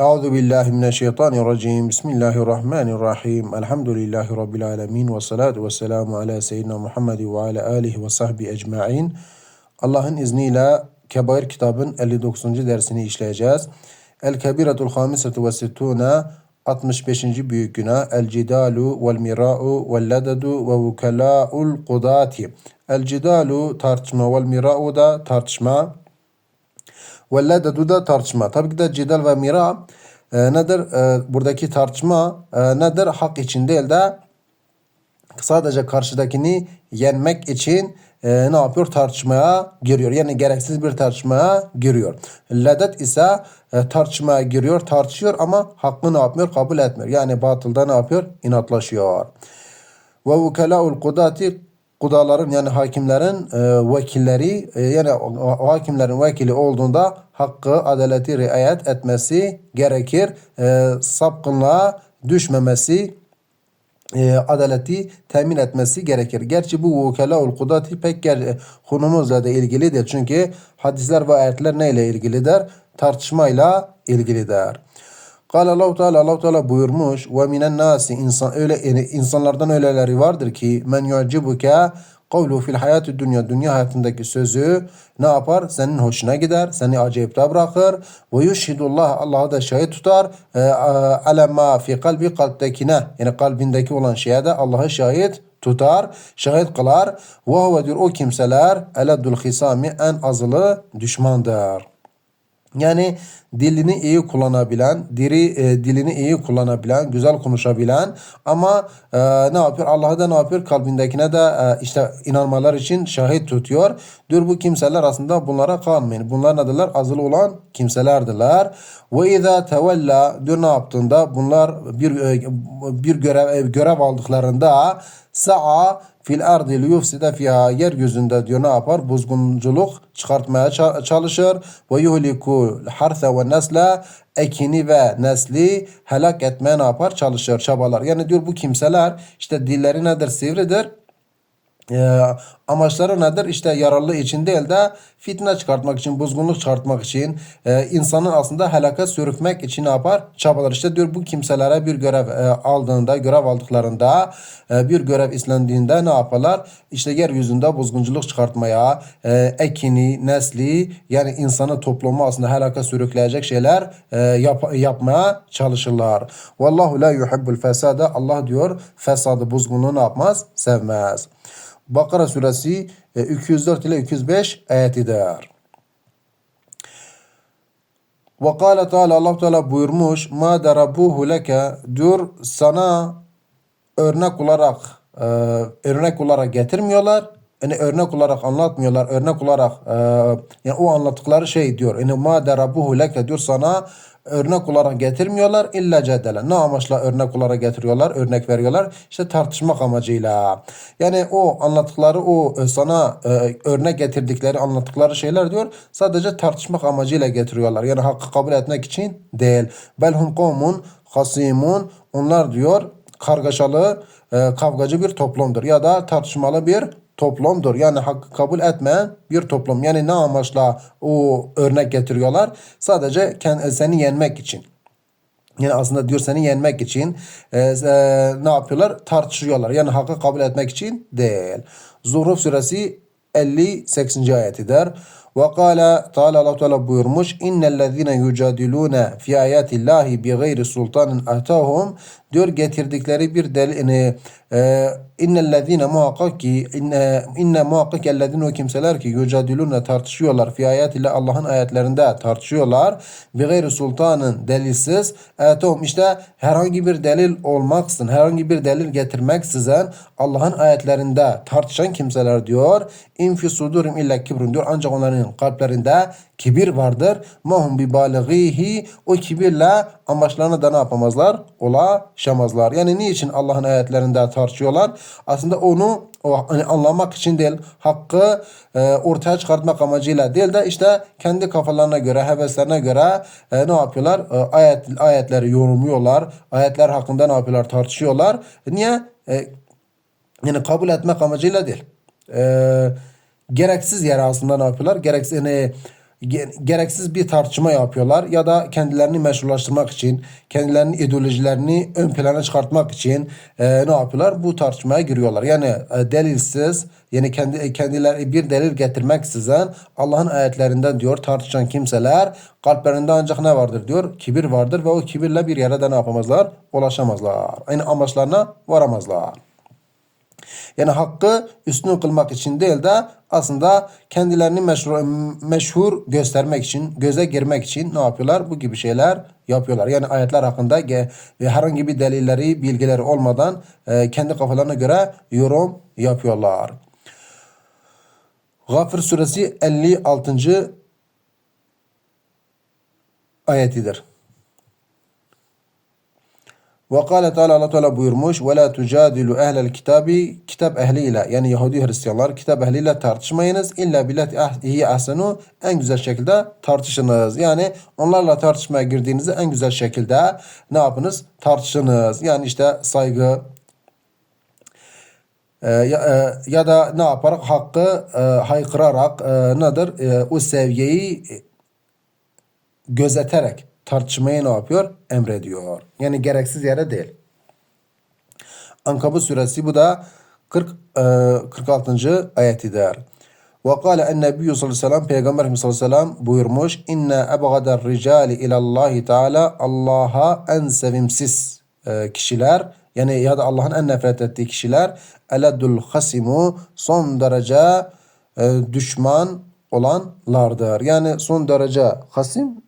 Euzu billahi mineşşeytanirracim. Bismillahirrahmanirrahim. Elhamdülillahi rabbil alamin ve salatu vesselamu ala seyyidina Muhammed ve ala alihi ve sahbi ecmaîn. Allah'ın izniyle Kebair kitabın 59. dersini işleyeceğiz. El Kebiretul Hamisetu ve Sittuna 65. büyük günah El Cidalu vel Mira'u vel Ledadu ve Vukelâ'ul Kudati. El Cidalu tartışma vel Mira'u da tartışma. Vellededu da tartışma. Tabii ki de cidal ve mira e, nedir? E, buradaki tartışma e, nedir? Hak için değil de sadece karşıdakini yenmek için e, ne yapıyor? Tartışmaya giriyor. Yani gereksiz bir tartışmaya giriyor. Ledet ise e, tartışmaya giriyor, tartışıyor ama hakkı ne yapmıyor? Kabul etmiyor. Yani batılda ne yapıyor? İnatlaşıyor. Ve vukelâul kudati kudaların yani hakimlerin e, vekilleri e, yani hakimlerin vekili olduğunda hakkı, adaleti riayet etmesi gerekir. E, sapkınlığa düşmemesi e, adaleti temin etmesi gerekir. Gerçi bu vukelaul kudati pek ger konumuzla da ilgilidir. Çünkü hadisler ve ayetler neyle ilgilidir? Tartışmayla ilgilidir. Kale Allah Teala Allah Teala buyurmuş ve minen nasi insan öyle insanlardan öyleleri vardır ki men yu'cibuke kavlu fil hayatı dünya dünya hayatındaki sözü ne yapar? Senin hoşuna gider, seni acayipte bırakır. Ve yushhidullah Allah'ı da şahit tutar. E, alema fi kalbi kalptekine yani kalbindeki olan şeye de Allah'ı şahit tutar, şahit kılar. Ve huve diyor o kimseler eledul hisami en azılı düşmandır. Yani dilini iyi kullanabilen, diri e, dilini iyi kullanabilen, güzel konuşabilen ama e, ne yapıyor? Allah'a da ne yapıyor? Kalbindekine de e, işte inanmalar için şahit tutuyor. Diyor bu kimseler aslında bunlara kalmayın. Bunlar nedirler? Azılı olan kimselerdiler. Ve izâ tevella diyor ne yaptığında bunlar bir e, bir görev e, görev aldıklarında sa'a fil ardi liyufside fiha yeryüzünde diyor ne yapar? Bozgunculuk çıkartmaya çalışır. Ve yuhliku harsa ve nesle ekini ve nesli helak etmeye ne yapar? Çalışır, çabalar. Yani diyor bu kimseler işte dilleri nedir? Sivridir e, amaçları nedir? İşte yararlı için değil de fitne çıkartmak için, bozgunluk çıkartmak için, e, insanın aslında helaka sürükmek için ne yapar? Çabalar. İşte diyor bu kimselere bir görev e, aldığında, görev aldıklarında, e, bir görev islendiğinde ne yaparlar? İşte yeryüzünde bozgunculuk çıkartmaya, e, ekini, nesli yani insanı toplumu aslında helaka sürükleyecek şeyler e, yap, yapmaya çalışırlar. Vallahu la yuhibbul fesada. Allah diyor fesadı, bozgunluğu ne yapmaz? Sevmez. Bakara suresi 204 ile 205 ayetidir. Ve kâle Teala Allah Teala buyurmuş ma darabuhu leke diyor sana örnek olarak e, örnek olarak getirmiyorlar. Yani örnek olarak anlatmıyorlar. Örnek olarak e, yani o anlattıkları şey diyor. Yani ma darabuhu leke diyor sana örnek olarak getirmiyorlar illa cedele. Ne amaçla örnek olarak getiriyorlar, örnek veriyorlar? İşte tartışmak amacıyla. Yani o anlattıkları, o e, sana e, örnek getirdikleri, anlattıkları şeyler diyor sadece tartışmak amacıyla getiriyorlar. Yani hakkı kabul etmek için değil. Belhum kavmun hasimun onlar diyor kargaşalı, e, kavgacı bir toplumdur ya da tartışmalı bir toplumdur. Yani hakkı kabul etmeyen bir toplum. Yani ne amaçla o örnek getiriyorlar? Sadece seni yenmek için. Yani aslında diyor seni yenmek için e, e, ne yapıyorlar? Tartışıyorlar. Yani hakkı kabul etmek için değil. Zuhruf suresi 58. ayetidir. Ve kâle Teala Allah Teala buyurmuş innellezîne yücadilûne fi âyâtillâhi bi gayri sultanin atahum diyor getirdikleri bir delil e, innellezîne muhakkak ki inne, inne muhakkak ellezîne o kimseler ki yücadilûne tartışıyorlar fi âyâtillah Allah'ın ayetlerinde tartışıyorlar bi gayri sultanın delilsiz atahum işte herhangi bir delil olmaksızın herhangi bir delil getirmeksizin Allah'ın ayetlerinde tartışan kimseler diyor infi sudurim illa kibrun ancak onların kalplerinde kibir vardır. Mahum bi balighihi o kibirle amaçlarına da ne yapamazlar? Ulaşamazlar. Yani niçin Allah'ın ayetlerinde tartışıyorlar? Aslında onu o hani anlamak için değil, hakkı e, ortaya çıkartmak amacıyla değil de işte kendi kafalarına göre, heveslerine göre e, ne yapıyorlar? E, ayet ayetleri yorumluyorlar. Ayetler hakkında ne yapıyorlar? Tartışıyorlar. Niye? E, yani kabul etmek amacıyla değil. Eee gereksiz yere aslında ne yapıyorlar? Gereksiz yani ge- gereksiz bir tartışma yapıyorlar ya da kendilerini meşrulaştırmak için, kendilerinin ideolojilerini ön plana çıkartmak için e, ne yapıyorlar? Bu tartışmaya giriyorlar. Yani e, delilsiz, yani kendi kendileri bir delil getirmeksizin Allah'ın ayetlerinden diyor tartışan kimseler kalplerinde ancak ne vardır diyor? Kibir vardır ve o kibirle bir yere de ne yapamazlar? Ulaşamazlar. Aynı amaçlarına varamazlar. Yani hakkı üstün kılmak için değil de aslında kendilerini meşhur, meşhur göstermek için, göze girmek için ne yapıyorlar? Bu gibi şeyler yapıyorlar. Yani ayetler hakkında ve herhangi bir delilleri, bilgileri olmadan e, kendi kafalarına göre yorum yapıyorlar. Gafir suresi 56. ayetidir. Ve kâle Teala Allah Teala buyurmuş ve la tucadilu ehlel kitabi kitap ehliyle yani Yahudi Hristiyanlar kitap ehliyle tartışmayınız illa billeti ahdihi ahsenu en güzel şekilde tartışınız. Yani onlarla tartışmaya girdiğinizde en güzel şekilde ne yapınız? Tartışınız. Yani işte saygı, e, ya, e, ya da ne yaparak hakkı e, haykırarak e, nedir? E, o seviyeyi gözeterek tartışmayı ne yapıyor? Emrediyor. Yani gereksiz yere değil. Ankabut suresi bu da 40, e, 46. ayetidir. Ve kâle en nebiyyü sallallahu aleyhi ve sellem Peygamber sallallahu aleyhi ve sellem buyurmuş inne ebgadar ricali ilallahi teala Allah'a en sevimsiz e, kişiler yani ya da Allah'ın en nefret ettiği kişiler eledul hasimu son derece e, düşman olanlardır. Yani son derece hasim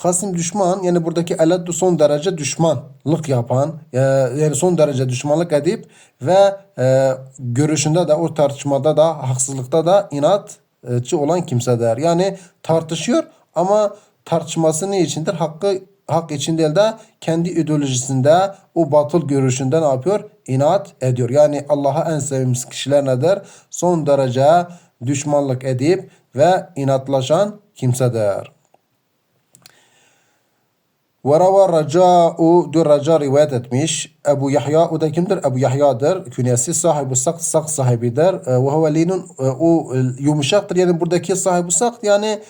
Hasım düşman yani buradaki eladdu son derece düşmanlık yapan e, yani son derece düşmanlık edip ve e, görüşünde de o tartışmada da haksızlıkta da inatçı olan kimsedir. Yani tartışıyor ama tartışması ne içindir? Hakkı hak için değil de kendi ideolojisinde o batıl görüşünde ne yapıyor? İnat ediyor. Yani Allah'a en sevimsiz kişiler nedir? Son derece düşmanlık edip ve inatlaşan kimsedir. Ve rava Raca'u diyor Raca rivayet etmiş. Ebu Yahya o da kimdir? Ebu Yahya'dır. Künyesi sahibi sakt sak sahibidir. Ve huve linun o yumuşaktır. Yani buradaki sahibi sakt yani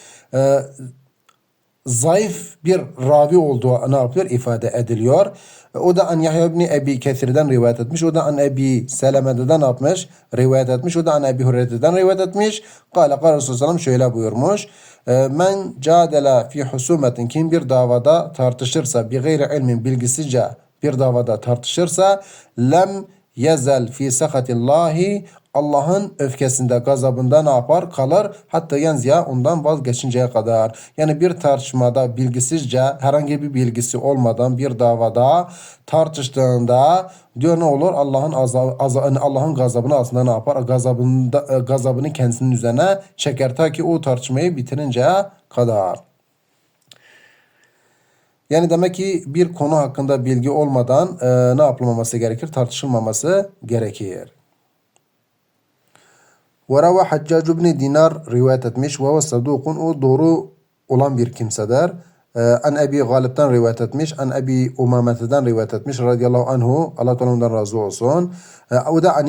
zayıf bir ravi olduğu ne yapıyor? ifade ediliyor. O da an Yahya ibn Ebi Kesir'den rivayet etmiş. O da an Ebi Seleme'den ne yapmış? Rivayet etmiş. O da an Ebi Hureyre'den rivayet etmiş. Kale Kale Resulullah şöyle buyurmuş. E, Men cadela fi husumetin kim bir davada tartışırsa bir gayri ilmin bilgisizce bir davada tartışırsa lem yezel fi sakatillahi Allah'ın öfkesinde, gazabında ne yapar? Kalır. Hatta yanziya ondan vazgeçinceye kadar. Yani bir tartışmada bilgisizce, herhangi bir bilgisi olmadan bir davada tartıştığında diyor ne olur? Allah'ın azabını, Allah'ın gazabını aslında ne yapar? Gazabında, e, gazabını kendisinin üzerine çeker ta ki o tartışmayı bitirinceye kadar. Yani demek ki bir konu hakkında bilgi olmadan e, ne yapılmaması gerekir? Tartışılmaması gerekir. Ve rava Haccac ibn Dinar rivayet etmiş ve sadukun o doğru olan bir kimsedir. Ee, an Ebi Galip'ten rivayet etmiş. An Ebi Umamete'den rivayet etmiş. Radiyallahu anhu. Allah Teala'dan razı olsun. O da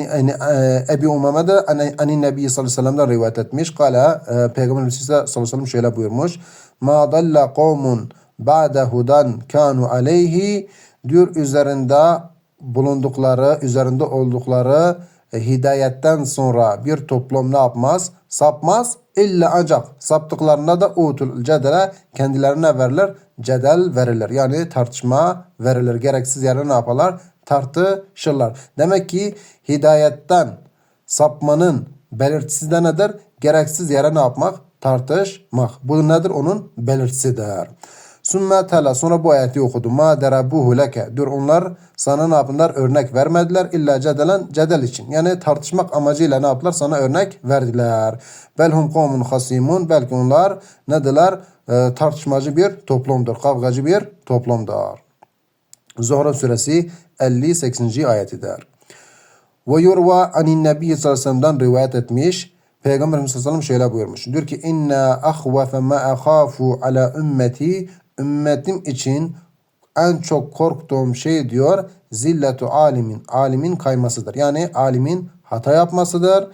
Ebi Umame'de ani, Nebi sallallahu aleyhi ve sellem'den rivayet etmiş. Kala Peygamber Efendimiz sallallahu aleyhi ve sellem şöyle buyurmuş. Ma dalla kavmun ba'de hudan kanu aleyhi diyor üzerinde bulundukları, üzerinde oldukları hidayetten sonra bir toplum ne yapmaz? Sapmaz. İlla ancak saptıklarında da utul cedele kendilerine verilir. Cedel verilir. Yani tartışma verilir. Gereksiz yere ne yaparlar? Tartışırlar. Demek ki hidayetten sapmanın belirtisi de nedir? Gereksiz yere ne yapmak? Tartışmak. Bu nedir? Onun belirtisidir. Sümme tela sonra bu ayeti okudu. Ma derabuhu leke. Dur onlar sana ne yapınlar? Örnek vermediler. İlla cedelen cedel için. Yani tartışmak amacıyla ne yaptılar? Sana örnek verdiler. Belhum kavmun hasimun. Belki onlar nedirler? E, tartışmacı bir toplumdur. Kavgacı bir toplumdur. Zuhra suresi 58. ayetidir. Ve yurva anin nebi sallallahu aleyhi ve sellem'den rivayet etmiş. Peygamber sallallahu aleyhi ve sellem şöyle buyurmuş. Diyor ki inna ahvafe ma akhafu ala ümmeti ümmetim için en çok korktuğum şey diyor zilletu alimin alimin kaymasıdır. Yani alimin hata yapmasıdır.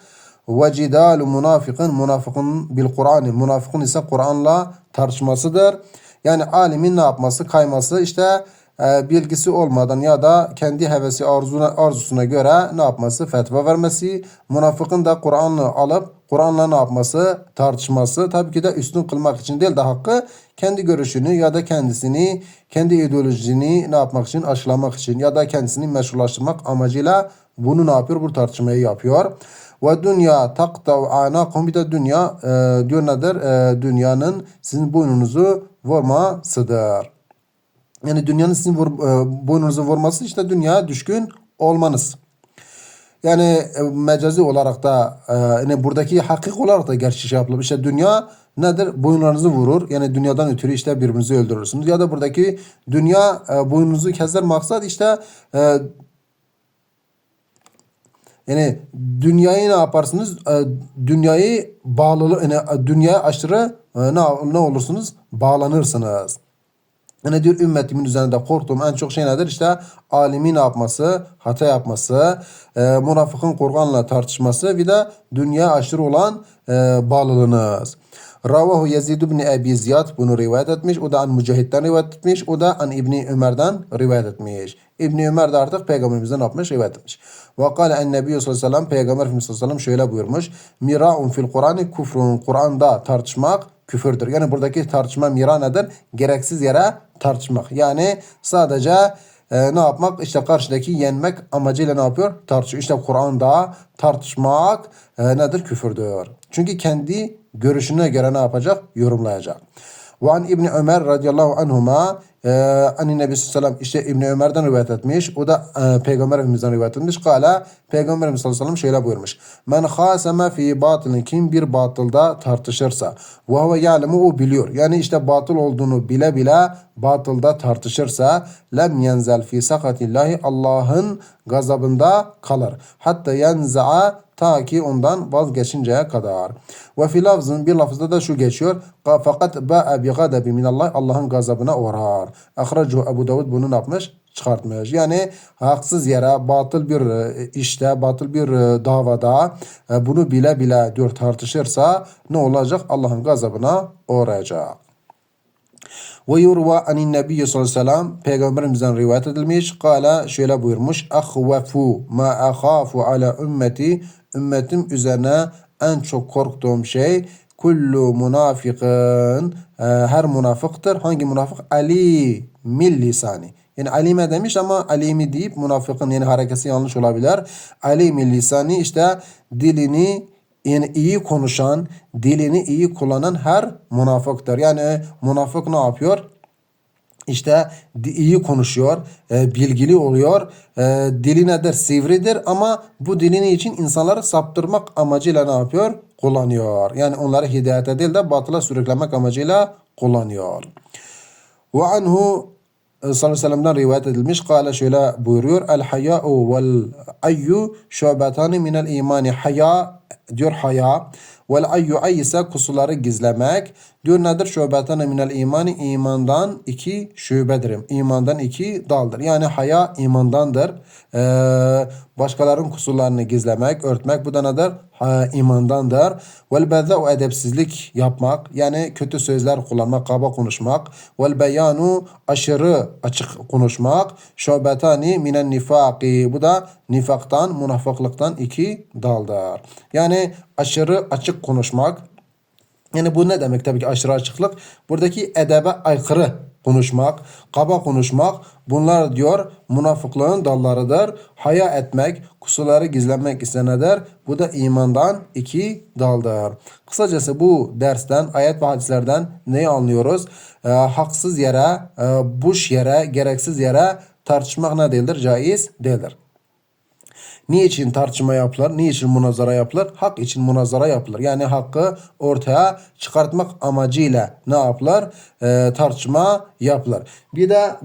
Ve cidalu münafıkın münafıkın bil Kur'an. Münafıkın ise Kur'an'la tartışmasıdır. Yani alimin ne yapması, kayması işte bilgisi olmadan ya da kendi hevesi arzuna, arzusuna göre ne yapması? Fetva vermesi. Münafıkın da Kur'an'ı alıp Kur'an'la ne yapması? Tartışması. Tabii ki de üstün kılmak için değil de hakkı kendi görüşünü ya da kendisini, kendi ideolojisini ne yapmak için? Aşılamak için ya da kendisini meşrulaştırmak amacıyla bunu ne yapıyor? Bu tartışmayı yapıyor. Ve dünya takta'u anakum bir de dünya e, diyor nedir? E, dünyanın sizin boynunuzu vurmasıdır. Yani dünyanın sizin vur, e, boynunuzu vurması işte dünyaya düşkün olmanız. Yani e, mecazi olarak da e, yani buradaki hakik olarak da gerçi şey yapılır. İşte dünya nedir? Boyunlarınızı vurur. Yani dünyadan ötürü işte birbirinizi öldürürsünüz. Ya da buradaki dünya e, boynunuzu keser maksat işte e, yani dünyayı ne yaparsınız? E, dünyayı bağlı yani dünyaya aşırı e, ne, ne olursunuz? Bağlanırsınız. Yani diyor ümmetimin üzerinde korktuğum en çok şey nedir? İşte alimin ne yapması, hata yapması, e, münafıkın Kur'an'la tartışması bir de dünya aşırı olan e, bağlılığınız. Ravahu Yazid ibn Ebi Ziyad bunu rivayet etmiş. O da an Mücahit'ten rivayet etmiş. O da an İbni Ömer'den rivayet etmiş. İbni Ömer de artık peygamberimizden ne yapmış? Rivayet etmiş. Ve kâle en nebiyyü sallallahu aleyhi ve sellem peygamber sallallahu aleyhi ve sellem şöyle buyurmuş. Mira'un fil Kur'an'ı kufrun. Kur'an'da tartışmak küfürdür. Yani buradaki tartışma mira nedir? Gereksiz yere tartışmak. Yani sadece e, ne yapmak? İşte karşıdaki yenmek amacıyla ne yapıyor? Tartışıyor. İşte Kur'an'da tartışmak e, nedir? Küfürdür. Çünkü kendi görüşüne göre ne yapacak? Yorumlayacak. Ve an İbni Ömer radıyallahu anhuma e, ani Nebi sallallahu işte İbni Ömer'den rivayet etmiş. O da e, Peygamber Efendimiz'den rivayet etmiş. Kala Peygamber Efendimiz sallallahu şöyle buyurmuş. Men khaseme fi batılın kim bir batılda tartışırsa ve huve ya'lemu o biliyor. Yani işte batıl olduğunu bile bile batılda tartışırsa lem yenzel fi sakatillahi Allah'ın gazabında kalır. Hatta yenza'a ta ki ondan vazgeçinceye kadar. Ve fi lafzın bir lafızda da şu geçiyor. Fakat ba'a bi gadabi minallah Allah'ın gazabına uğrar. Ahracu Ebu Davud bunu yapmış? Çıkartmış. Yani haksız yere batıl bir e, işte, batıl bir e, davada e, bunu bile bile diyor tartışırsa ne olacak? Allah'ın gazabına uğrayacak. Ve yurva anin nebiyyi sallallahu aleyhi ve sellem peygamberimizden rivayet edilmiş. Kala şöyle buyurmuş. Ahvefu ma akhafu ala ümmeti ümmetim üzerine en çok korktuğum şey kullu munafikın e, her münafıktır. Hangi münafık? Ali mil lisani. Yani alime demiş ama alimi deyip münafıkın yani harekesi yanlış olabilir. Ali mil lisani işte dilini yani iyi konuşan, dilini iyi kullanan her münafıktır. Yani münafık ne yapıyor? İşte iyi konuşuyor, e, bilgili oluyor, e, dili nedir? Sivridir ama bu dilini için insanları saptırmak amacıyla ne yapıyor? Kullanıyor. Yani onları hidayete değil de batıla sürüklemek amacıyla kullanıyor. Ve anhu sallallahu aleyhi ve sellem'den rivayet edilmiş. Kale şöyle buyuruyor. El haya'u vel ayyu şubetani minel imani. Haya diyor haya. Vel ayyu ay ise kusurları gizlemek. Diyor nedir? Şubetani minel imani. imandan iki şubedir. İmandan iki daldır. Yani haya imandandır. Ee, başkalarının kusurlarını gizlemek, örtmek bu da nedir? Ha, imandandır. Vel bezza'u edepsizlik yapmak. Yani kötü sözler kullanmak, kaba konuşmak. Vel beyanu aşırı açık konuşmak. Şubetani minen nifaki. Bu da nifaktan, münafıklıktan iki daldır. Yani aşırı açık konuşmak. Yani bu ne demek tabii ki aşırı açıklık? Buradaki edebe aykırı konuşmak, kaba konuşmak bunlar diyor münafıklığın dallarıdır. Haya etmek, kusurları gizlemek ise nedir? Bu da imandan iki daldır. Kısacası bu dersten, ayet ve hadislerden neyi anlıyoruz? Ee, haksız yere, e, boş yere, gereksiz yere tartışmak ne değildir? Caiz değildir. Niçin tartışma yapılır? Niçin münazara yapılır? Hak için münazara yapılır. Yani hakkı ortaya çıkartmak amacıyla ne yapılır? Ee, tartışma yapılır. Bir de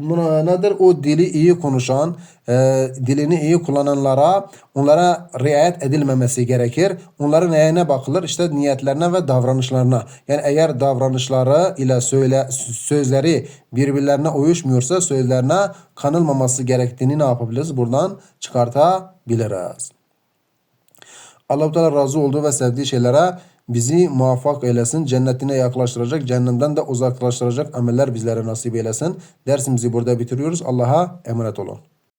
nedir? O dili iyi konuşan, e, dilini iyi kullananlara onlara riayet edilmemesi gerekir. Onların neyine bakılır? İşte niyetlerine ve davranışlarına. Yani eğer davranışları ile söyle sözleri birbirlerine uyuşmuyorsa sözlerine kanılmaması gerektiğini ne yapabiliriz? Buradan çıkartabiliriz. Allah-u Teala razı olduğu ve sevdiği şeylere bizi muvaffak eylesin. Cennetine yaklaştıracak, cehennemden de uzaklaştıracak ameller bizlere nasip eylesin. Dersimizi burada bitiriyoruz. Allah'a emanet olun.